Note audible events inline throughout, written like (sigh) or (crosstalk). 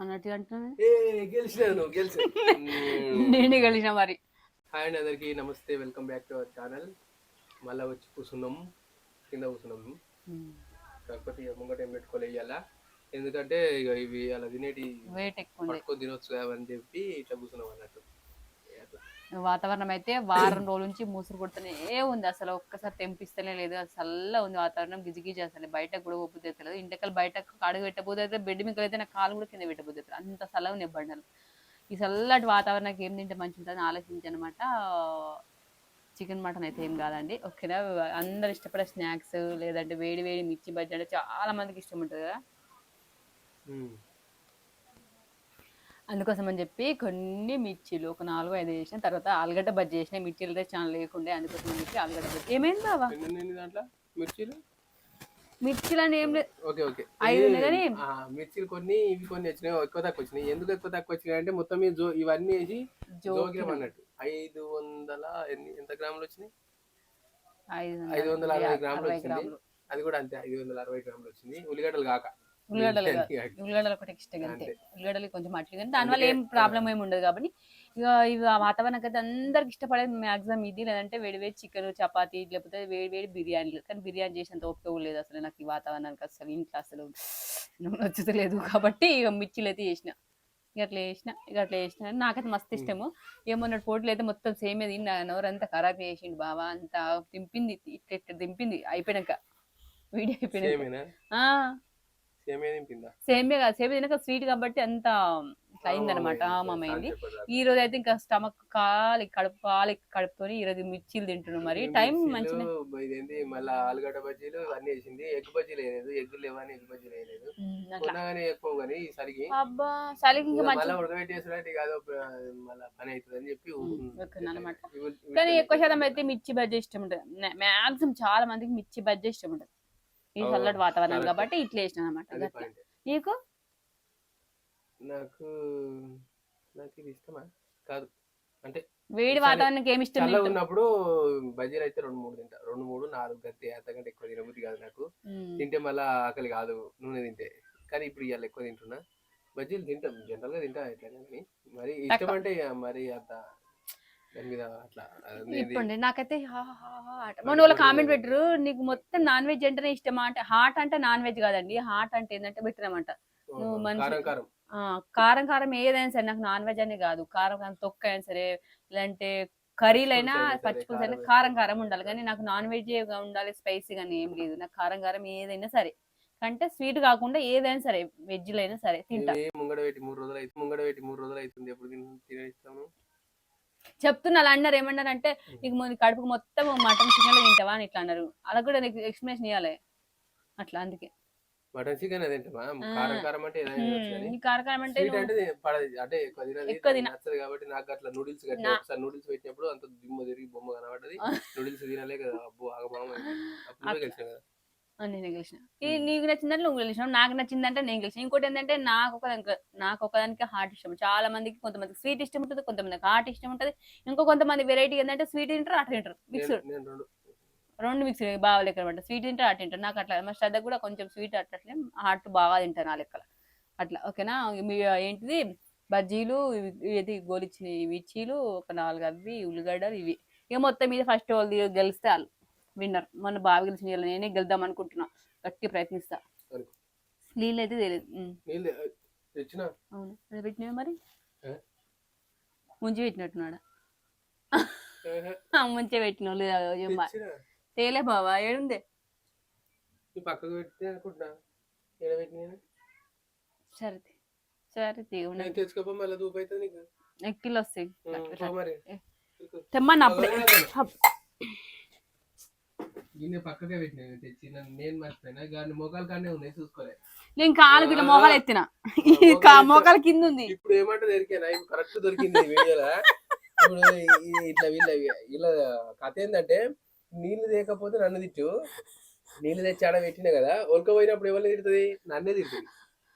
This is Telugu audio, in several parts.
అన్నట్టుగా అంటున్నాను గెలిచినాను (laughs) నేను గెలిచిన మరి. హాయ్ అండి అందరికి నమస్తే welcome back to our channel. మళ్ళీ వచ్చి కూర్చున్నాం కింద కూర్చున్నాం. కాకపోతే ఇక ముంగట ఏం పెట్టుకోలే ఇవాళ ఎందుకంటే ఇక ఇవి అలా తినేటి పట్టుకొని తినొచ్చు అని చెప్పి ఇట్లా కూర్చున్నాం అన్నట్టు. వాతావరణం అయితే వారం రోజుల నుంచి మూసురు కొడుతూనే ఉంది. అసలు ఒక్కసారి తెంపిస్తేనే లేదు. అసలు చల్ల ఉంది వాతావరణం. గిజిగిజి అసలు. బయట కూడా ఒప్పు తెచ్చలేదు ఇంటికల్ బయట అడుగు పెట్టబోతే అయితే బెడ్ మీద అయితే నా కాలు కూడా కింద పెట్టబోతే అంత చల్ల ఉన్నాయి బండలు. ఈ చల్లటి వాతావరణానికి ఏం తింటే మంచి ఉంటుందని ఆలోచించనమాట. చికెన్ మటన్ అయితే ఏం కాదండి. ఓకేనా? అందరు ఇష్టపడే స్నాక్స్ లేదంటే వేడి వేడి మిర్చి బజ్జీ అంటే చాలా మందికి ఇష్టం ఉంటుంది కదా? అందుకోసం అని చెప్పి కొన్ని మిర్చీలు ఒక నాలుగు ఐదు చేసిన తర్వాత ఆలుగడ్డ బజ్జీ చేసిన మిర్చీలు అయితే చాలా లేకుండే అందుకోసం అని చెప్పి ఆలుగడ్డ బజ్జీ. ఏమైంది బావా? దాంట్లో? మిర్చీలు? మిర్చీలు అని ఏం లేదు. Okay okay. ఐదు కానీ మిర్చీలు కొన్ని ఇవి కొన్ని వచ్చినాయి. ఎక్కువ తక్కువ వచ్చినాయి. ఎందుకు ఎక్కువ తక్కువ వచ్చినాయి అంటే మొత్తం మీద జో ఇవన్నీ వేసి అన్నట్టు. ఐదు వందల ఎన్ని ఎంత గ్రాములు వచ్చినాయి? ఐదు వందల అరవై గ్రాములు వచ్చింది. అది కూడా అంతే ఐదు వందల అరవై గ్రాములు వచ్చింది. ఉల్లిగడ్డలు కాక. ఉల్లిగడ్డలు కాదు. ఉల్లిగడ్డలు ఒకటి ఎక్స్ట్రా అంతే. ఉల్లిగడ్డలు కొంచెం అట్లు కానీ దానివల్ల ఏం ప్రాబ్లం ఏమి ఉండదు కాబట్టి ఇక ఇవి ఆ వాతావరణం అయితే అందరికి ఇష్టపడేది మాక్సిమం ఇది లేదంటే వేడి వేడి చికెన్ చపాతి లేకపోతే వేడి వేడి బిర్యానీలు. కానీ బిర్యానీ చేసేంత ఓపిక లేదు అసలు నాకు ఈ వాతావరణానికి అసలు ఇంట్లో అసలు నచ్చుతలేదు కాబట్టి ఇక మిర్చిలు అయితే చేసిన. ఇక అట్లా చేసిన ఇక అట్లా చేసిన. నాకైతే మస్తు ఇష్టము. ఏమన్నట్టు పోటీలు అయితే మొత్తం సేమ్ తిన్నా. నోరంతా ఖరాబ్ చేసిండు బావా. అంతా దింపింది ఇట్లా ఇట్లా దింపింది. అయిపోయినాక. వీడియో అయిపోయినాక. సేమే కాదు సేమే తినక స్వీట్ కాబట్టి అంత అయింది ఈ రోజు అయితే ఇంకా స్టమక్ కాలి కడుపు కాలి కడుపుతోని ఈ రోజు మిర్చీలు తింటున్నాం మరి. టైం మంచిగా ఇదేంటి మళ్ళా ఆలుగడ్డ బజ్జీలు అన్ని వేసింది. ఎగ్ బజ్జీలు వేయలేదు ఎగ్ లేవని ఎగ్ బజ్జీలు వేయలేదు. కొనగానే ఎక్కువ కానీ ఈసరికి అబ్బా చలికి ఇంకా మంచి మళ్ళీ ఉడకబెట్టేసినట్టు కాదు మళ్ళీ పని అవుతుంది అని చెప్పి ఇవి- కానీ ఎక్కువ శాతం అయితే మిర్చి బజ్జీ ఇష్టం ఉంటుంది. మాక్సిమం చాలా మందికి మిర్చి బజ్జీ ఇష్టం ఉంటుంది. ఈ చల్లటి వాతావరణం. కాబట్టి ఇట్లా వేసిన అనమాట. నీకు? నాకు నాకు ఇది ఇష్టమా? కాదు. అంటే వేడి. వాతావరణానికి ఏమి ఇష్టం చల్లగా నీకు? ఉన్నప్పుడు బజ్జీలు అయితే రెండు మూడు తింటా. రెండు మూడు నాలుగు గంటే అంతకంటే ఎక్కువ తినబుద్ధి కాదు నాకు. తింటే మళ్ళా ఆకలి కాదు నూనె తింటే. కానీ ఇప్పుడు ఇవాళ ఎక్కువ తింటున్నా. బజ్జీలు తింటాం. జనరల్గా తింటా ఎట్లయినా కానీ. మరి ఇష్టం అంటే మరి అంత ఇప్పుడు నాకైతే. మొన్న వాళ్ళు కామెంట్ పెట్టరు నీకు మొత్తం నాన్ వెజ్ అంటేనే ఇష్టమా అంటే హాట్ అంటే నాన్ వెజ్ కాదండి. హాట్ అంటే ఏంటంటే పెట్టినామంట. నువ్వు మంచి- కారం కారం. ఏదైనా సరే నాకు నాన్ వెజ్ అనే కాదు. కారం కారం తొక్క అయినా సరే లేదంటే కర్రీలైనా పులుసు అయినా కారం. కారం ఉండాలి. కానీ నాకు నాన్ వెజ్ ఉండాలి స్పైసీ కానీ ఏం లేదు. నాకు కారం కారం ఏదైనా సరే. అంటే స్వీట్ కాకుండా ఏదైనా సరే వెజ్ అయినా సరే తింటా. ముంగడ పెట్టి మూడు రోజులు అయితే ముంగడ పెట్టి మూడు రోజులు అవుతుంది. ఎప్పుడు తిన- తినేస్తాము చెప్తున్నా అలా అన్నారు ఏమన్నారు అంటే నీకు ముందు కడుపుకు మొత్తం మటన్ చికెన్ తింటావా? అని ఇట్లా అన్నారు. అలా కూడా నీకు ఎక్స్ప్లెనేషన్ ఇవ్వాలి అట్లా అందుకే. మటన్ చికెన్ ఆ. కారం కారం అంటే కారం అంటే ఎక్కువ నచ్చదు కాబట్టి నాకు అట్లా నూడిల్స్ నా- ఒకసారి నూడిల్స్ పెట్టినప్పుడు అంత దిమ్మ తిరిగి బొమ్మ కనబడ్డది. నూడిల్స్ తినలే కదా అబ్బో ఆగమామ అప్పుడు కదా. నేను గెలిచిన. ఈ నీకు నచ్చిందంటే నువ్వు గెలిచినావు నాకు నచ్చిందంటే నేను గెలిచిన. ఇంకోటి ఏంటంటే నాకు ఒకదానికి నాకు ఒకదానికి హార్ట్ ఇష్టం. చాలా మందికి కొంతమందికి స్వీట్ ఇష్టం ఉంటుంది కొంతమందికి హార్ట్ ఇష్టం ఉంటుంది. ఇంకో కొంతమంది వెరైటీ ఏంటంటే స్వీట్ తింటారు అటు తింటారు. నేను రెండు. మిక్స్ బాగా లెక్క అనమాట స్వీట్ తింటారు అటు తింటారు. నాకు అట్లా మా శ్రద్ధ కూడా కొంచెం స్వీట్ అట్లట్లే హార్ట్ బాగా తింటాను ఆ లెక్కల. అట్లా ఓకేనా? మీ ఏంటిది? బజ్జీలు ఇది గోలిచ్చిన మిర్చీలు ఒక నాలుగు అవి ఉల్లిగడ్డలు ఇవి. ఇక మొత్తం మీద ఫస్ట్ వాళ్ళు గెలిస్తే వాళ్ళు విన్నర్. మొన్న బాగా గెలిచిన నేనే గెలుద్దాం అనుకుంటున్నా. గట్టి ప్రయత్నిస్తా. నీళ్ళు అయితే తెలియదు అవును. పెట్టినవి మరి? ముంచి పెట్టినట్టున్నాడా? ముంచే పెట్టిన తెచ్చినా? తేలే బావా ఏడుంది? పక్కకు పెడితే సరే. సరే తెచ్చుకోపో మళ్ళీ దూపు అవుతుంది నీకు. ఎక్కిళ్ళు వస్తాయి ఉమ్, పో మరి. ఏ. తెమ్మని అప్పుడే. గిన్నె పక్కకే పెట్టినా నేను తెచ్చి నన్ను నేను మర్చిపోయినా కానీ మోకాలు కాడనే ఉన్నాయి చూసుకోలే. నేను కాలు గిట్ల మోకాలు ఎత్తిన. మోకాలు కింద ఉంది. ఇప్పుడు ఏమంటే దొరికానా ఇప్పుడు కరెక్ట్ దొరికింది వీడియోలో ఇప్పుడు ఇట్లా వీళ్ళ వీళ్ళ కథ ఏంటంటే నీళ్ళు తేకపోతే నన్ను తిట్టు. నీళ్ళు తెచ్చి ఆడ పెట్టినా కదా ఒలకపోయినప్పుడు ఎవరిని తిడుతుంది? నన్నే తిడుతుంది.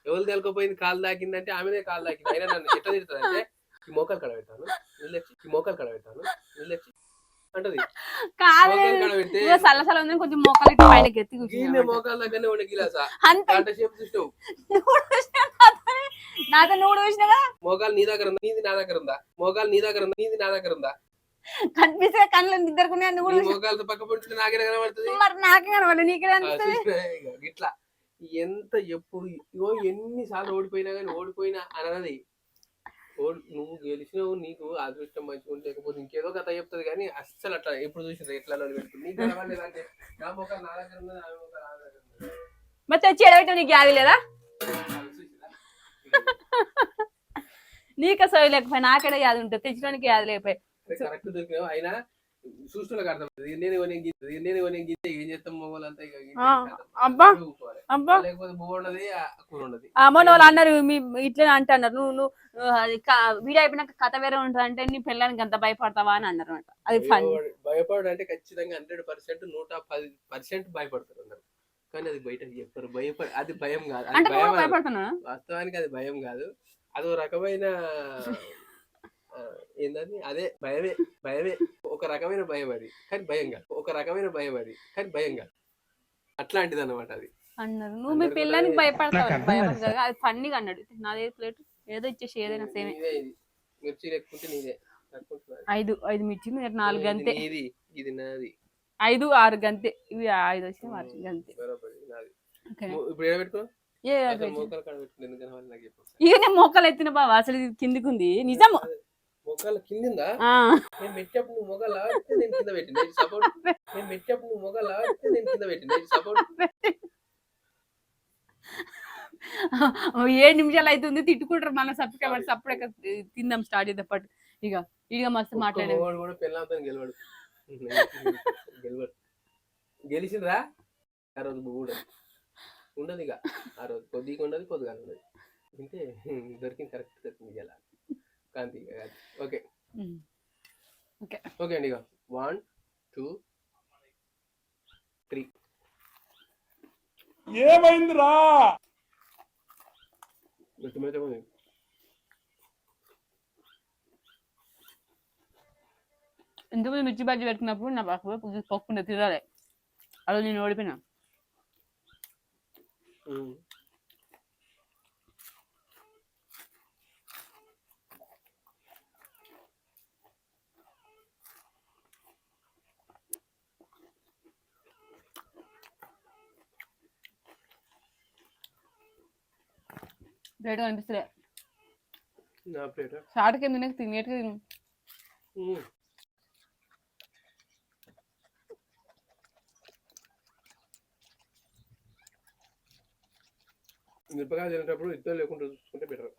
ఎవరు తెలకపోయింది? కాలు దాకిందంటే ఆమెనే కాలు దాకింది అయినా నన్ను ఎట్లా తిడుతుంది అంటే ఈ మోకాలు కడ పెట్టాను నీళ్ళు తెచ్చి ఈ మోకాలు కడ పెట్టాను నీళ్ళు తెచ్చి అంటది కాదు. మోకాలు కడ పెడితే ఇదిగో సల్ల సల్ల ఉంది కొంచెం మోకాలు దగ్గరనే ఉండే గిలాస? అంతే. నాతో నువ్వు చూసినావా నీ దగ్గర ఉందా? నీది నా దగ్గర ఉందా? మోగాలు నీ దగ్గర ఉందా? నీది నా దగ్గర ఉందా? కనిపిస్తే కళ్ళు ఇద్దరుకునే నువ్వు నీ కూడా మోగాలతో పక్క పొంటుంటే నాకే కనబడుతుంది. చూసినావు. మరి నాకే అనిపిస్తుంది ఇట్లా. ఎంత ఎప్పుడు ఇగో ఎన్నిసార్లు ఓడిపోయినా కానీ ఓడిపోయినా అని అన్నది. నువ్వు గెలిచినావు నీకు అదృష్టం మంచిగా ఉంటే లేకపోతే ఇంకేదో కథ చెప్తుంది కానీ అస్సలు అట్లా ఎప్పుడు చూసిన ఎట్లా పెడుతుంది నీకు కనబడలేదు అంటే నా మొక్క నా దగ్గర ఉన్నది ఆమె మొక్క నా దగ్గర ఉన్నది. మరి తెచ్చి ఎడబెట్ట నీకు యాది లేదా? (laughs) నీకు అసలు లేకపోయి నాకేడే యాది ఉంటుంది తెచ్చడానికి యాది లేకపోయి కరెక్ట్ దొరికినావు. అయినా చూస్తున్నకు అర్థం నేను ఏం చేస్తాం మొగలంతా. అబ్బా. అబ్బా. లేకపోతే కూర ఉండదు వాళ్ళు అన్నారు మీ ఇట్లా అంటున్నారు. నువ్వు నువ్వు వీడియో అయిపోయినాక కథ వేరే ఉంటుంది అంటే నీ పిల్లలకి అంత భయపడతావా అని అన్నారు అనమాట అది భయపడ- అంటే ఖచ్చితంగా హండ్రెడ్ పర్సెంట్ నూట పది పర్సెంట్ భయపడతారు అందరు. కానీ అది బయట చెప్పారు భయపడ అది భయం కాదు. భయపడుతున్నా వాస్తవానికి అది భయం కాదు. అదో రకమైన ఏంటది అదే భయమే భయమే. ఒక రకమైన భయం అది. కానీ భయం కాదు ఒక రకమైన భయం అది. కానీ భయం కాదు అట్లాంటిది అనమాట అది. అన్నారు. నువ్వు మీ కూడా భయపడతావు భయపడతావు అది ఫన్నీగా అన్నాడు. నాదే ప్లేట్. ఏదో ఇచ్చేసి ఏదైనా సేమే. ఇది. మిర్చి లేకుంటే నీదే. ఐదు ఐదు మిర్చి మీరు నాలుగు ఇది గంతే. నీది. ఇది నాది. ఐదు ఆరు గంతే. ఇవి ఐదు వచ్చినాయి మార్చి గంతే. ఇది ఇప్పుడు ఏడ పెట్టుకో? ఏ అసలు మోకాలు కాడ పెట్టుకో. ఎందుకని వాళ్ళు నాకు చెప్పు ఇక నేను మొక్కలు ఎత్తిన బాబా అసలు ఇది కిందికి ఉంది నిజం మోకాలు కిందిందా? నేను మెట్టప్పుడు నువ్వు మొగలు నేను కింద పెట్టిన. సపోర్ట్ నేను మెట్టప్పుడు నువ్వు మొగలు నేను కింద పెట్టిన. సపోర్ట్ ఏడు నిమిషాలు అవుతుంది తిట్టుకుంటారు మన సబ్స్క్రైబర్స్ అప్పుడే తిందాం స్టార్ట్ చేద్దాం పట్టు ఇక ఇక మస్తు మాట్లాడాము మొగడు కూడా పెళ్ళంతా గెలవాడు. (laughs) గెలవాడు. గెలిచిండ్రా? ఆ రోజు కూడా ఉండదు. ఇక. ఆ రోజు కొద్దిగా ఉండదు కొద్దిగా ఉండదు అంటే (laughs) దొరికింది కరెక్ట్ దొరికింది గెల కాంతి. ఓకే. ఓకే. ఓకే అండి ఇక వన్ టూ త్రీ. ఏమైందిరా? మెత్తమైతే ఉంది ఇంతకుముందు మిర్చి బజ్జీ పెట్టుకున్నప్పుడు నా పక్క పక్కుండా తిరాలి అలా నేను ఓడిపోయినా. బయట కనిపిస్తలే. నా ప్లేట్ షార్ట్కి ఏం తినక తినేట్టుగా తిను. మిరపకాయలు తినేటప్పుడు ఇద్దరు లేకుండా చూసుకుంటే బెటర్.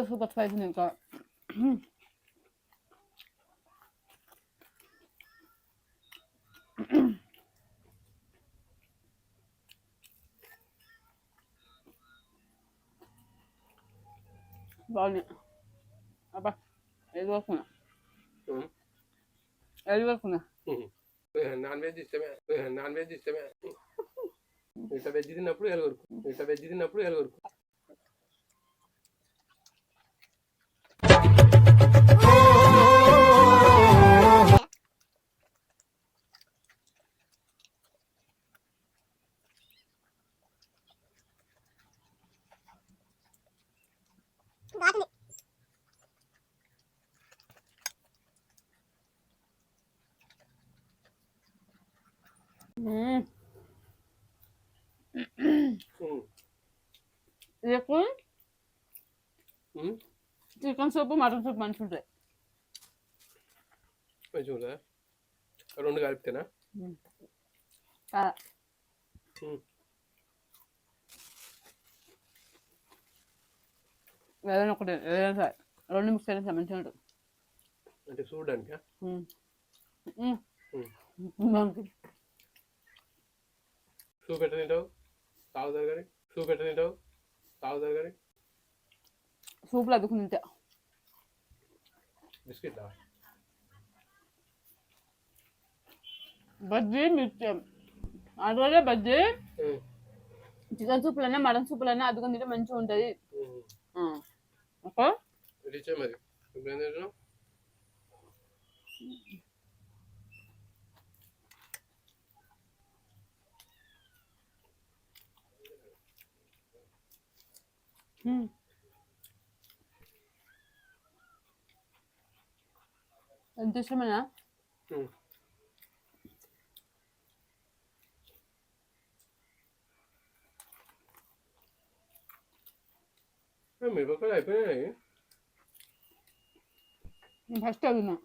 ఉమ్. కదా నాకు కొంచెం వస్తుంది ఉమ్. ఇది సూపర్ స్పైసీ ఇంకా బాగుంది అబ్బా ఏది వస్తున్నా ఉమ్. ఏది వస్తున్నా నాన్ వెజ్ ఇష్టమే నాన్ వెజ్ ఇష్టమే ఇట్లా వెజ్ తిన్నప్పుడు ఎలగొరుకు ఇట్లా వెజ్ తిన్నప్పుడు ఎలగొరుకు చికెన్ సూప్ మటన్ సూప్ మంచిగా ఉంటాయి మంచిగా రెండు కలిపితేనా. ఏదైనా ఒకటి ఏదైనా సరే. రెండు మిక్స్ అయినా సరే మంచిగా ఉంటుంది. అంటే చూడడానికా? ఎట్ట తింటావు? తాగుతారు కానీ. సూప్ ఎట్ట తింటావు? తాగుతారు కానీ. సూప్లో అద్దుకుని తింటా. బిస్కెట్లా బజ్జీ మిర్చి. అదే బజ్జీ. చికెన్ సూప్లనే మటన్ సూప్లనే అద్దుకుని తింటే మంచిగా ఉంటుంది. రిచే మరి. ఇప్పుడు Düşürme lan. Hı. Ben mi bakalım ben ne? Pasta buna.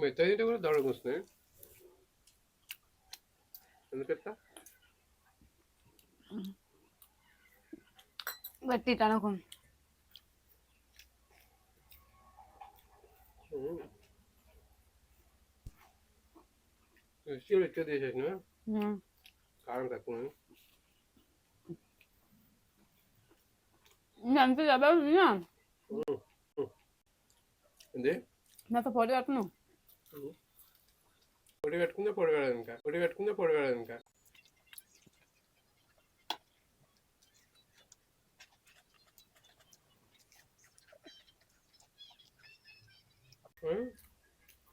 মেথাই এটা করে দাঁড়ানো ఎంత ఇష్టమేనా ఉమ్. ఏ, మిరపకాయలు అయిపోయినాయి నేను ఫస్ట్ అడిగినా మెత్తగా తింటే కూడా దవడకు వస్తున్నాయి ఎందుకట్లా గట్టి తనకు మిర్చీలు ఎక్కువ తీసేసిన కారం తక్కువ అంతే కదా విన్నా ఏంది నాతో పోటీ కట్టును పొడి కట్టుకుందే పొడి కడదు ఇంకా. పొడి కట్టుకుందే పొడి కడదు ఇంకా.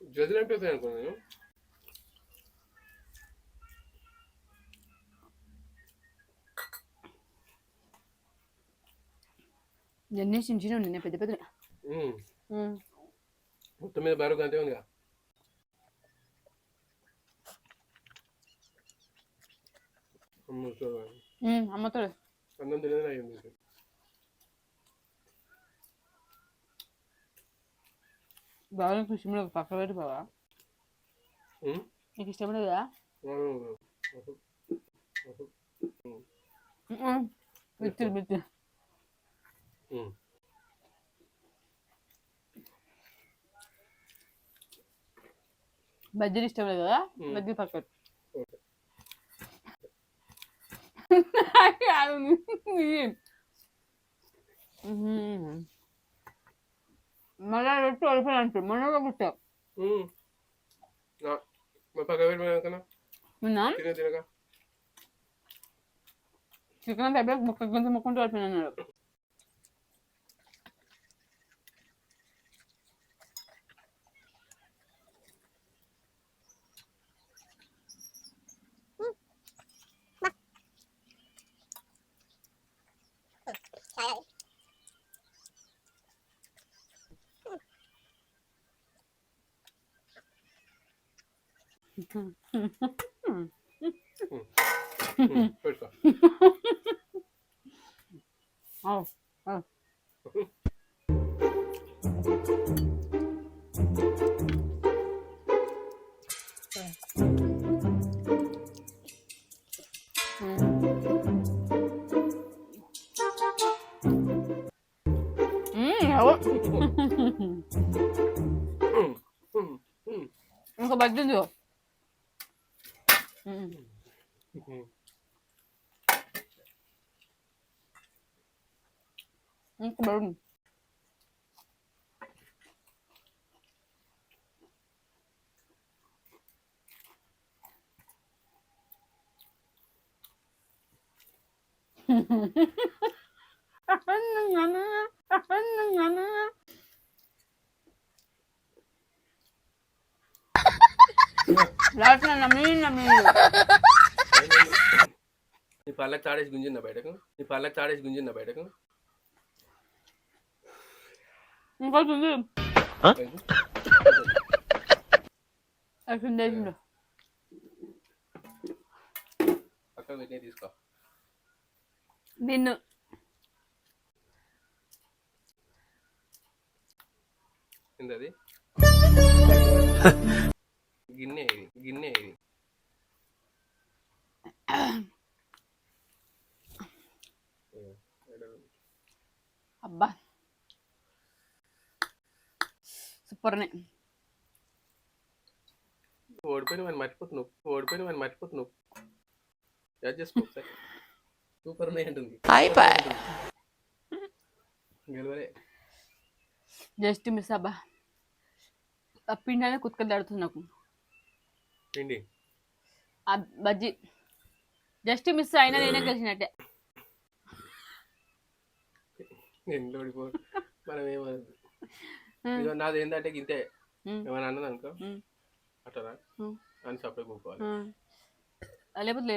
జదులు ఎంపేస్తాయి అనుకున్నాను ఎన్ని చిన్న పెద్ద పెద్ద. మొత్తం మీద బరువు అంతే ఉందిగా. అమ్మ చూడండి అమ్మతాడు అన్నం తినేది అయ్యింది బాగా కృష్ణుడు పక్క పెట్టి బావా? నీకు కదా అవును. మిర్చి మిర్చి. బజ్జీలు ఇష్టపడదు కదా మ్మ్. బజ్జీలు పక్క పెట్టు. ఓకే. కాదు ఇది. మ్మ్. మళ్ళా రొట్టె వడిపోయాలంటే మొన్నగా పుట్టావు ఉమ్. నా మా పక్క పెట్టి కన్నా నిన్న తినే తినగా చికెన్ అయిపోయి ముక్క కొంచెం ముక్కుంటూ వడిపోయినాడు ఉమ్. పెట్టుకో అవు అవు ఉమ్. ఉమ్. ఉమ్. ఇంకా బజ్జీలు ఉమ్. ఇంకా బరువు లాస్ట్ నమ్మి నమ్మి నీ పళ్ళకి తాడేసి గుంజిందా బయటకు? నీ పళ్ళకి తాడేసి గుంజిందా బయటకు? ఇంకోటి ఉంది అసలు వేసిండు పక్కన పెట్టిన తీసుకో నిన్ను ఏంటది గిన్నె సూపర్నే ఓడిపోయిన వాడిని మర్చిపోతున్నావు. ఓడిపోయిన వాడిని మర్చిపోతున్నావు. చేసుకో ఒకసారి. సూపర్ నే అంటుంది. గెలవలే. జస్ట్ మిస్ అబ్బా. తప్పిండానే కుత్కలు దాడుతుంది నాకు. పిండి. ఆ బజ్జీ. జస్ట్ మిస్ అయినా నేనే గెలిచినట్టే. నేను ఓడిపో మనం ఏమనదు నాది ఏంటంటే ఇంతే. ఏమైనా అన్నది అనుకో. ఉమ్. అని సపరేట్ కూకోవాలి లేకపోతే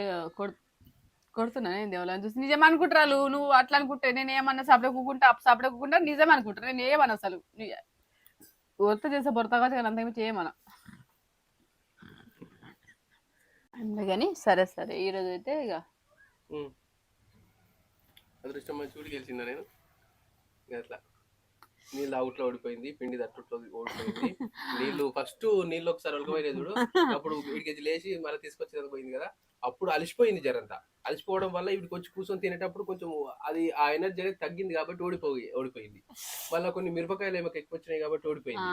కొడుతున్నా నేను దేవుళ్ళని చూసి నిజం అనుకుంటారు నువ్వు అట్లా అనుకుంటే నేను ఏమన్నా సపడే కూకుంటా సపడే కూకుంటా నిజం అనుకుంటా నేను ఏమన్నా అసలు? వర్త చేసే భర్త కాదు కానీ అంతేమీ చేయమన్నా అందుకని సరే సరే. ఈరోజు అయితే ఇక. అదృష్టం మంచి కూడా గెలిచిందా నేను? అట్లా. నీళ్ళు అవుట్లో ఓడిపోయింది పిండి తట్టుట్లో ఓడిపోయింది. (laughs) నీళ్ళు ఫస్ట్ నీళ్ళు ఒకసారి ఒలకపోయినాయి చూడు అప్పుడు వీడికి లేచి మళ్ళీ తీసుకొచ్చేది పోయింది కదా. అప్పుడు అలసిపోయింది జరంతా అలసిపోవడం వల్ల వీడికి వచ్చి కూర్చొని తినేటప్పుడు కొంచెం అది ఆ ఎనర్జీ అనేది తగ్గింది కాబట్టి ఓడిపోయి ఓడిపోయింది. మళ్ళీ కొన్ని మిరపకాయలు ఏమో ఎక్కువ వచ్చినాయి కాబట్టి ఓడిపోయింది.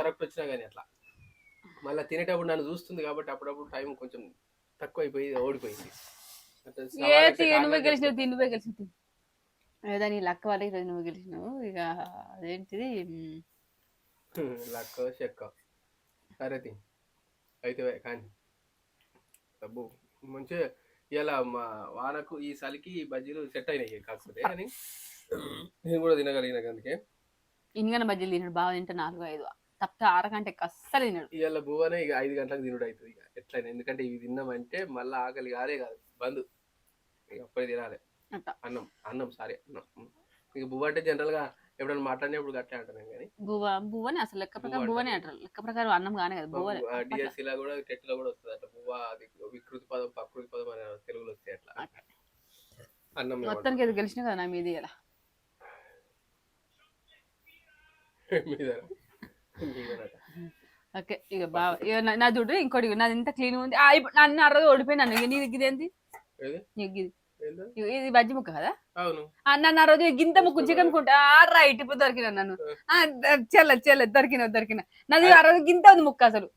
కరెక్ట్ వచ్చినా కానీ అట్లా. మళ్ళీ తినేటప్పుడు నన్ను చూస్తుంది కాబట్టి అప్పుడప్పుడు టైం కొంచెం తక్కువ అయిపోయి ఓడిపోయింది అట్లా ఏ సవాల్ తీ, అయితే నువ్వే కాంగ్రెస్ గెలిచినావు తీ, నువ్వే గెలిచినావు తీ. ఏదో నీ లక్క వల్ల ఈరోజు నువ్వు గెలిచినావు ఇక అదేంటిది? మ్, లక్క చెక్క. సరే అయితే కానీ. డబ్బు మంచిగా ఇలా మా వానకు ఈ చలికి ఈ బజ్జీలు సెట్ అయినాయి కాకపోతే కానీ నేను కూడా తినగలిగిన అందుకే. ఇన్గన బజ్జీలు తిన్నాడు బాగా తింటే నాలుగు ఐదు తప్ప ఆరకంటే అస్సలు తిన్నాడు ఇవాళ బువ్వనే ఇక ఐదు గంటలకు తినుడు అవుతుంది ఇక ఎట్లయినా. ఎందుకంటే ఇవి తిన్నామంటే మళ్ళీ ఆకలి కాదే కాదు బంద్. ఇక అప్పుడే తినాలి. అన్నం అన్నం సారీ అన్నం. ఇక బువ్వ అంటే జనరల్గా ఎప్పుడైనా మాట్లాడినప్పుడు గట్టే అంటాను కానీ. బువ్వ బువ్వని అసలు లెక్క ప్రకారం బువ్వ బువ్వనే అంటారు. లెక్క ప్రకారం అన్నం కానే కదా అప్పట్లో. డిఎస్సి లో కూడా టెట్లో కూడా వస్తుంది అట్లా బువ్వ అది వికృతి పదం ప్రకృతి పదం అనే తెలుగులో వస్తాయి అట్లా. అన్నం? మొత్తానికి ఇది గెలిచిన కదా నా మీది ఇలా. ఓకే ఇక బాగా ఇక నా- నా చూడు ఇంకోటి నాది ఇంత క్లీన్ ఉంది. నన్ను రోజు ఓడిపోయినాను ఇక ఏంది? ఏది? నీకు ఇది. ఇది బజ్జి ముక్క కదా? అవును. నన్ను ఆ రోజు గింత ముక్కు చికెన్ కుంటా రైట్ ఇప్పుడు దొరికిన నన్ను. చెల్ల చెల్ల దొరికిన దొరికిన. నాది ఆ రోజు గింత ఉంది ముక్క అసలు.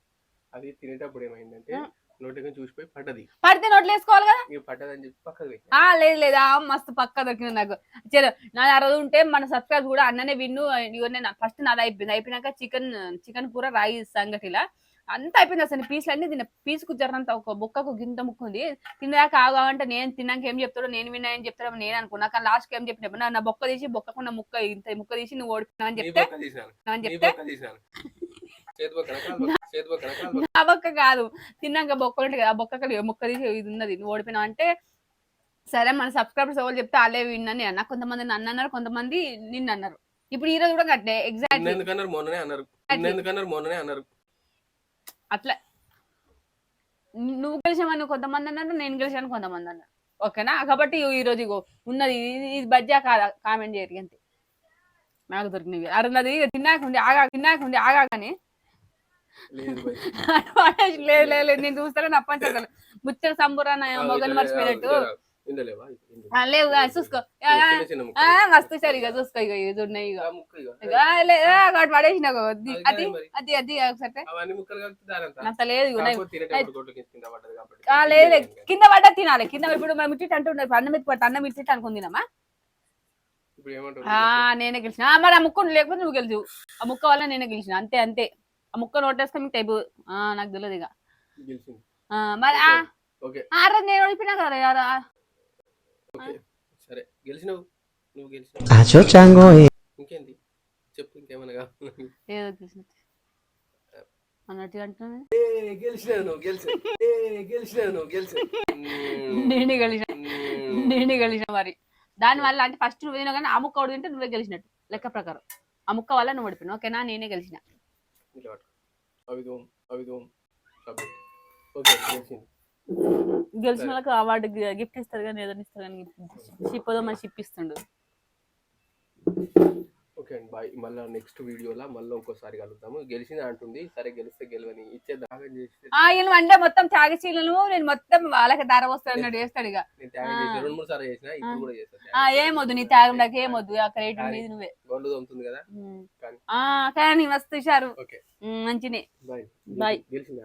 అది తినేటప్పుడు ఏమైందంటే. నోటికి చూసిపోయి పడ్డది. పడితే నోట్లు వేసుకోవాలి కదా? ఇక పడ్డదని చెప్పి పక్కకు ఆ లేదు లేదు. ఆ మస్తు పక్క దొరికింది నాకు. చలో నా ఆ రోజు ఉంటే మన సబ్స్క్రైబ్ కూడా అన్ననే విన్ను ఫస్ట్ నాది అయిపోయింది. అయిపోయినాక చికెన్ చికెన్ కూర రాయి సంగటిలా అంత అయిపోయింది అసలు పీసులు అన్ని తిన్న పీసుకు జరంత ఒక బొక్కకు గింత ముక్కు ఉంది. తిన్నాక ఆగావంటే నేను తిన్నాక ఏం చెప్తాడో నేను విన్నా ఏం చెప్తాడో నేను అనుకున్నా. కానీ లాస్ట్ ఏం చెప్పిన నా- నా బొక్క తీసి బొక్కకున్న ముక్క ఇంత ముక్క తీసి నువ్వు ఓడిపోయినా అని నీ చెప్తే అని నీ చెప్తే కాలు బొక్క కాదు. తిన్నాక బొక్క ఉంటుంది కదా బొక్క ముక్క తీసి ఇది ఉన్నది నువ్వు ఓడిపోయినావు అంటే సరే మన సబ్స్క్రైబర్స్ ఎవరు చెప్తే వాళ్ళే విన్నాను అన్న. కొంతమంది నన్ను అన్నారు కొంతమంది నిన్ను అన్నారు. ఇప్పుడు ఈ రోజు కూడా కట్టే ఎగ్జాక్ట్లీ ఎందుకన్నారు మొన్ననే అన్నారు. ఎందుకన్నారు మొన్ననే అన్నారు. అట్లా నువ్వు గెలిచామని కొంతమంది అన్నారు నేను గెలిచాను కొంతమంది అన్నారు. ఓకేనా? కాబట్టి ఇగో ఈ రోజు ఇగో ఉన్నది ఇది బజ్జా కాదా కామెంట్ చేయరు అంతే నాకు దొరికినవి. అరున్నది తిన్నాక ఉంది ఆగా తిన్నాక ఉంది ఆగా కానీ. లేదు. (laughs) లేదు నేను చూస్తాను నప్పంచాలి ముచ్చట సంబురాన మొగలు మర్చిపోయినట్టు. ఆ, లేవు చూసుకో. మస్తు సరే ఇక చూసుకో ఇక ఇది ఉన్నాయి ఇక పడేసిన అది అది అది లేదు లేదు. కింద పడ్డా తినాలి. కింద ఇప్పుడు మనం ఇట్టి అంటున్నారు అన్నం మీద పట్టు అన్నం ఇట్టి ఆ నేనే గెలిచిన. ఆ, మరి ఆ ముక్క లేకపోతే నువ్వు గెలిచు. ఆ ముక్క వల్ల నేనే గెలిచిన. అంతే అంతే. ఆ ముక్క నోటేసుకొని మీకు టైపు నాకు తెలియదు ఇక మరి ఆ రోజు నేను ఓడిపోయినా కదా సరే. గెలిచినావు. నువ్వు ఇంకేంటి చెప్పు ఇంకేమన్నా కావాలి? ఏదో గెలిచిన అన్నట్టుగా అంటున్నాను ఏ గెలిచినావు నువ్వు గెలిచావు ఏ గెలిచినావు నువ్వు గెలిచావు (laughs) నేనే గెలిచిన నేనే. గెలిచిన మరి. దాని వల్ల అంటే ఫస్ట్ నువ్వు తినా కానీ ఆ ముక్క ఓడి తింటే నువ్వే గెలిచినట్టు. లెక్క ప్రకారం. ఆ ముక్క వల్ల నువ్వు ఓడిపోయినావు. ఓకేనా? నేనే గెలిచిన. ఓకే గెలిచింది. గెలిచిన వాళ్ళకి అవార్డు గిఫ్ట్ ఇస్తారు కానీ ఏదైనా ఇస్తారు కానీ షిప్ మన షిప్ ఇస్తుండు ఓకే అండి బాయ్. మళ్ళీ నెక్స్ట్ వీడియోలో మళ్ళీ ఇంకోసారి కలుద్దాము. గెలిచింది అంటుంది సరే గెలిస్తే గెలవని ఇచ్చే దాగం చేసి ఆ ఈయన అంటే మొత్తం త్యాగశీలను నేను మొత్తం వాళ్ళకి ధార వస్తాడు చేస్తాడు ఇక రెండు మూడు సార్లు చేసిన ఇప్పుడు కూడా చేస్తాను ఆ ఏమొద్దు నీ త్యాగం నాకు ఏమొద్దు అక్కడ ఏంటి నీది నువ్వే. గొండు తోముతుంది కదా. కానీ ఆ మస్తు హుషారు. ఓకే. మంచినే. బాయ్. Bye. గెలిచింది